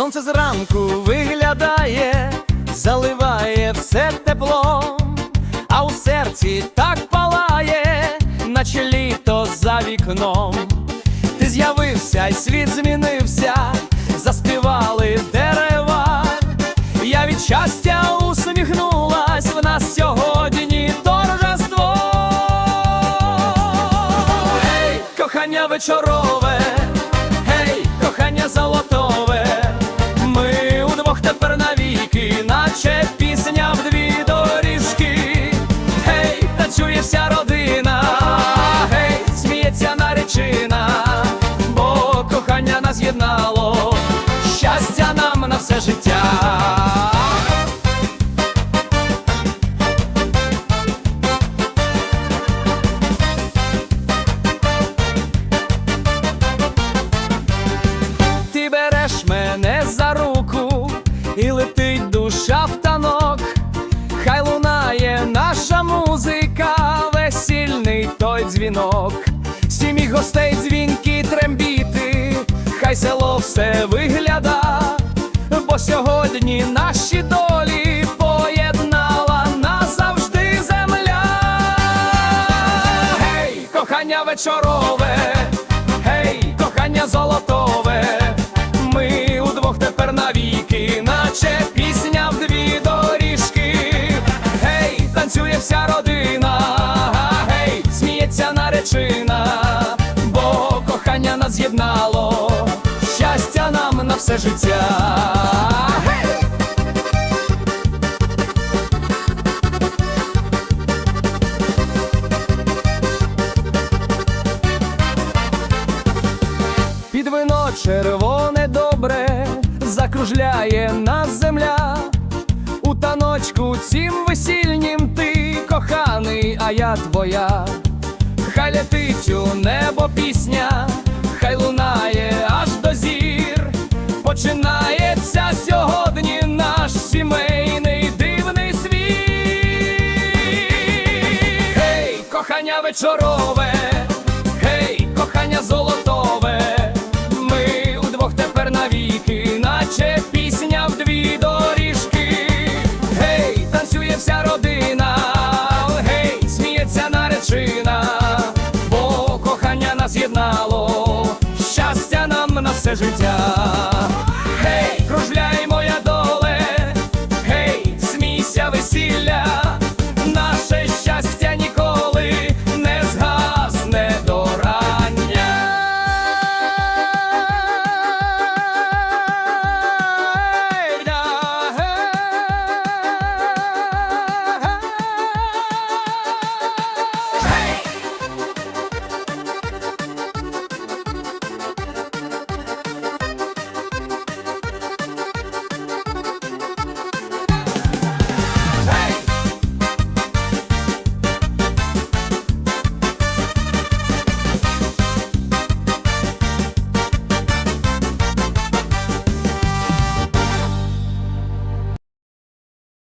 Сонце зранку виглядає, заливає все теплом, а у серці так палає, наче літо за вікном. Ти з'явився, й світ змінився, заспівали дерева. Я від щастя усміхнулась в нас сьогодні торжество. Гей, кохання вечорове, наче пісня в дві доріжки. Гей, танцює вся родина, гей, сміється наречина, бо кохання нас єднало, щастя нам на все життя. Той дзвінок. Сім'ї гостей дзвінки трембіти, хай село все вигляда, бо сьогодні наші долі поєднала назавжди земля. Кохання вечорове, нас з'єднало, щастя нам на все життя. Під вино червоне добре закружляє нас земля. У таночку цім весільнім ти коханий, а я твоя. Хай летить у небо пісня, хай лунає аж до зір. Починається сьогодні наш сімейний дивний світ. Гей, кохання вечорове, все життя.